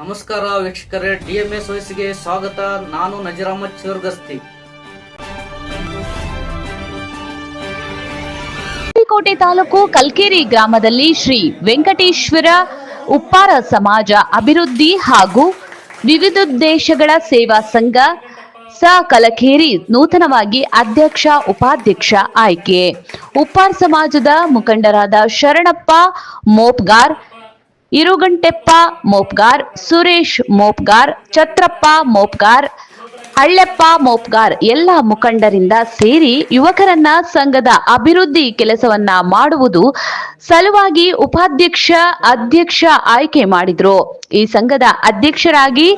ನಮಸ್ಕಾರ ವೀಕ್ಷಕರೇ ಡಿಎಂಎಸ್ ವಯಸ್ಸಿಗೆ ಸ್ವಾಗತ. ನಾನು ನಜರಾಮ ಚಿರ್ಗಸ್ತಿ. ಕೋಟೆ ತಾಲೂಕು ಕಲ್ಕೇರಿ ಗ್ರಾಮದಲ್ಲಿ ಶ್ರೀ ವೆಂಕಟೇಶ್ವರ ಉಪ್ಪಾರ ಸಮಾಜ ಅಭಿವೃದ್ಧಿ ಹಾಗೂ ವಿವಿಧೋದ್ದೇಶಗಳ ಸೇವಾ ಸಂಘ ಸ ಕಲಕೇರಿ ನೂತನವಾಗಿ ಅಧ್ಯಕ್ಷ, ಉಪಾಧ್ಯಕ್ಷ ಆಯ್ಕೆ. ಉಪ್ಪಾರ್ ಸಮಾಜದ ಮುಖಂಡರಾದ ಶರಣಪ್ಪ ಮೋಪ್ಗಾರ್ ಇರುಗಂಟೆಪ್ಪ ಮೋಪ್ಗಾರ್, ಸುರೇಶ್ ಮೋಪ್ಗಾರ್, ಛತ್ರಪ್ಪ ಮೋಪ್ಗಾರ್, ಹಳ್ಳೆಪ್ಪ ಮೋಪ್ಗಾರ್ ಎಲ್ಲ ಮುಖಂಡರಿಂದ ಸೇರಿ ಯುವಕರನ್ನ ಸಂಘದ ಅಭಿವೃದ್ಧಿ ಕೆಲಸವನ್ನ ಮಾಡುವುದು ಸಲುವಾಗಿ ಉಪಾಧ್ಯಕ್ಷ, ಅಧ್ಯಕ್ಷ ಆಯ್ಕೆ ಮಾಡಿದ್ರು. ಈ ಸಂಘದ ಅಧ್ಯಕ್ಷರಾಗಿ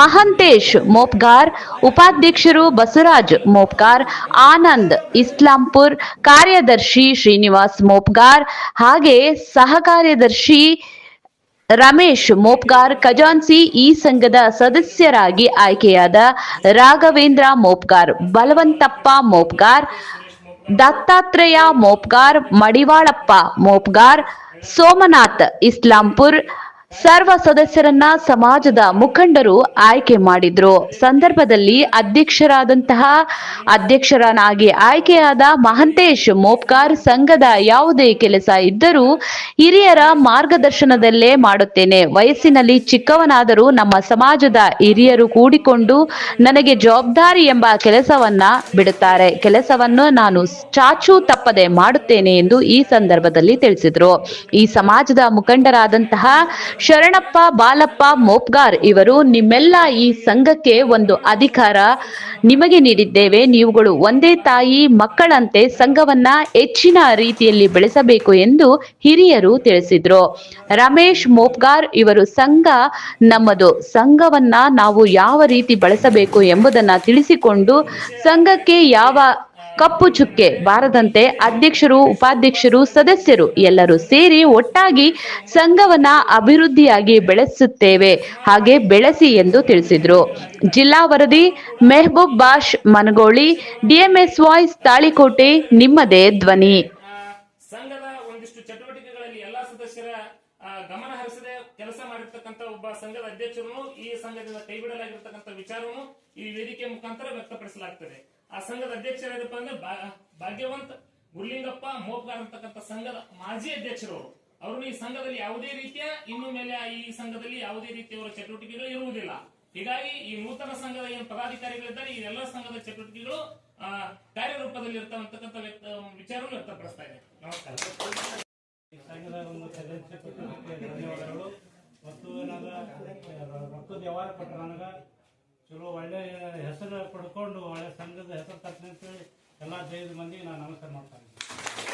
ಮಹಂತೇಶ್ ಮೋಪ್ಗಾರ್, ಉಪಾಧ್ಯಕ್ಷರು ಬಸವರಾಜ್ ಮೋಪ್ಗಾರ್, ಆನಂದ್ ಇಸ್ಲಾಂಪುರ್, ಕಾರ್ಯದರ್ಶಿ ಶ್ರೀನಿವಾಸ್ ಮೋಪ್ಗಾರ್ ಹಾಗೆ ಸಹ ಕಾರ್ಯದರ್ಶಿ ರಮೇಶ್ ಮೋಪ್ಗಾರ್ ಖಜಾನ್ಸಿ ಈ ಸಂಘದ ಸದಸ್ಯರಾಗಿ ಆಯ್ಕೆಯಾದ ರಾಘವೇಂದ್ರ ಮೋಪ್ಗಾರ್, ಬಲವಂತಪ್ಪ ಮೋಪ್ಗಾರ್, ದತ್ತಾತ್ರೇಯ ಮೋಪ್ಗಾರ್, ಮಡಿವಾಳಪ್ಪ ಮೋಪ್ಗಾರ್, ಸೋಮನಾಥ್ ಇಸ್ಲಾಂಪುರ್ ಸರ್ವ ಸದಸ್ಯರನ್ನ ಸಮಾಜದ ಮುಖಂಡರು ಆಯ್ಕೆ ಮಾಡಿದ್ರು. ಸಂದರ್ಭದಲ್ಲಿ ಅಧ್ಯಕ್ಷರಾದಂತಹ ಅಧ್ಯಕ್ಷರನಾಗಿ ಆಯ್ಕೆಯಾದ ಮಹಂತೇಶ್ ಮೋಪ್ಕಾರ್ ಸಂಘದ ಯಾವುದೇ ಕೆಲಸ ಇದ್ದರೂ ಹಿರಿಯರ ಮಾರ್ಗದರ್ಶನದಲ್ಲೇ ಮಾಡುತ್ತೇನೆ. ವಯಸ್ಸಿನಲ್ಲಿ ಚಿಕ್ಕವನಾದರೂ ನಮ್ಮ ಸಮಾಜದ ಹಿರಿಯರು ಕೂಡಿಕೊಂಡು ನನಗೆ ಜವಾಬ್ದಾರಿ ಎಂಬ ಕೆಲಸವನ್ನ ಬಿಡುತ್ತಾರೆ. ಕೆಲಸವನ್ನು ನಾನು ಚಾಚು ತಪ್ಪದೆ ಮಾಡುತ್ತೇನೆ ಎಂದು ಈ ಸಂದರ್ಭದಲ್ಲಿ ತಿಳಿಸಿದ್ರು. ಈ ಸಮಾಜದ ಮುಖಂಡರಾದಂತಹ ಶರಣಪ್ಪ, ಬಾಲಪ್ಪ, ಮೋಪ್ಗಾರ್ ಇವರು ನಿಮ್ಮೆಲ್ಲ ಈ ಸಂಘಕ್ಕೆ ಒಂದು ಅಧಿಕಾರ ನಿಮಗೆ ನೀಡಿದ್ದೇವೆ. ನೀವುಗಳು ಒಂದೇ ತಾಯಿ, ಮಕ್ಕಳಂತೆ ಸಂಘವನ್ನ ಹೆಚ್ಚಿನ ರೀತಿಯಲ್ಲಿ ಬೆಳೆಸಬೇಕು ಎಂದು ಹಿರಿಯರು ತಿಳಿಸಿದ್ರು. ರಮೇಶ್ ಮೋಪ್ಗಾರ್ ಇವರು ಸಂಘ, ನಮ್ಮದು ಸಂಘವನ್ನ ನಾವು ಯಾವ ರೀತಿ ಬಳಸಬೇಕು ಎಂಬುದನ್ನ ತಿಳಿಸಿಕೊಂಡು ಸಂಘಕ್ಕೆ ಯಾವ ಕಪ್ಪು ಚುಕ್ಕೆ ಬಾರದಂತೆ ಅಧ್ಯಕ್ಷರು, ಉಪಾಧ್ಯಕ್ಷರು, ಸದಸ್ಯರು ಎಲ್ಲರೂ ಸೇರಿ ಒಟ್ಟಾಗಿ ಸಂಘವನ್ನ ಅಭಿವೃದ್ಧಿಯಾಗಿ ಬೆಳೆಸುತ್ತೇವೆ. ಹಾಗೆ ಬೆಳೆಸಿ ಎಂದು ತಿಳಿಸಿದ್ರು. ಜಿಲ್ಲಾ ವರದಿ, ಮೆಹಬೂಬ್ ಬಾಷ್ ಮನಗೋಳಿ ಡಿಎಂಎಸ್ ವಾಯ್ಸ್ ತಾಳಿಕೋಟೆ, ನಿಮ್ಮದೇ ಧ್ವನಿ. ಸಂಘದ ಒಂದಿಷ್ಟು ಚಟುವಟಿಕೆಗಳಲ್ಲಿ ಎಲ್ಲಾ ಸದಸ್ಯರ ಗಮನ ಹರಿಸದೆ ಕೆಲಸ ಮಾಡಿರ್ತಕ್ಕಂಥ ಒಬ್ಬ ಸಂಘದ ಅಧ್ಯಕ್ಷರನ್ನು ಈ ಸಂಘದಿಂದ ಕೈಬಿಡಲಾಗಿರ್ತಕ್ಕಂಥ ವಿಚಾರವನ್ನು ಈ ವೇದಿಕೆ ಮುಖಾಂತರ ವ್ಯಕ್ತಪಡಿಸಲಾಗ್ತದೆ. ಆ ಸಂಘದ ಅಧ್ಯಕ್ಷರಾದಪ್ಪ ಅಂದ್ರೆ ಭಾಗ್ಯವಂತ ಗುರ್ಲಿಂಗಪ್ಪ ಮೋಪ್ಗಾರ್ ಅಂತಕ್ಕಂಥ ಸಂಘದ ಮಾಜಿ ಅಧ್ಯಕ್ಷರು ಅವರು. ಈ ಸಂಘದಲ್ಲಿ ಯಾವುದೇ ರೀತಿಯ ಇನ್ನು ಮೇಲೆ ಈ ಸಂಘದಲ್ಲಿ ಯಾವುದೇ ರೀತಿಯವರ ಚಟುವಟಿಕೆಗಳು ಇರುವುದಿಲ್ಲ. ಹೀಗಾಗಿ ಈ ನೂತನ ಸಂಘದ ಏನು ಪದಾಧಿಕಾರಿಗಳಿದ್ದಾರೆ, ಈ ಎಲ್ಲ ಸಂಘದ ಚಟುವಟಿಕೆಗಳು ಕಾರ್ಯರೂಪದಲ್ಲಿ ಇರ್ತಕ್ಕಂಥ ವಿಚಾರವನ್ನು ವ್ಯಕ್ತಪಡಿಸ್ತಾ ಇದೆ. ನಮಸ್ಕಾರ. ಸದಸ್ಯತ್ವಕ್ಕೆ ಧನ್ಯವಾದಗಳು. ಮತ್ತು ಏನಾದ್ರ ರೊಕ್ಕದ ವ್ಯವಹಾರ ನನಗೆ ಚಲೋ ಒಳ್ಳೆ ಹೆಸರು ಪಡ್ಕೊಂಡು ಒಳ್ಳೆ ಸಂಘದ ಹೆಸರು ತಕ್ಕಂತೇಳಿ ಎಲ್ಲ ಜೈದ ಮಂದಿಗೆ ನಾನು ನಮಸ್ಕಾರ ಮಾಡ್ತಾ ಇದ್ದೀನಿ.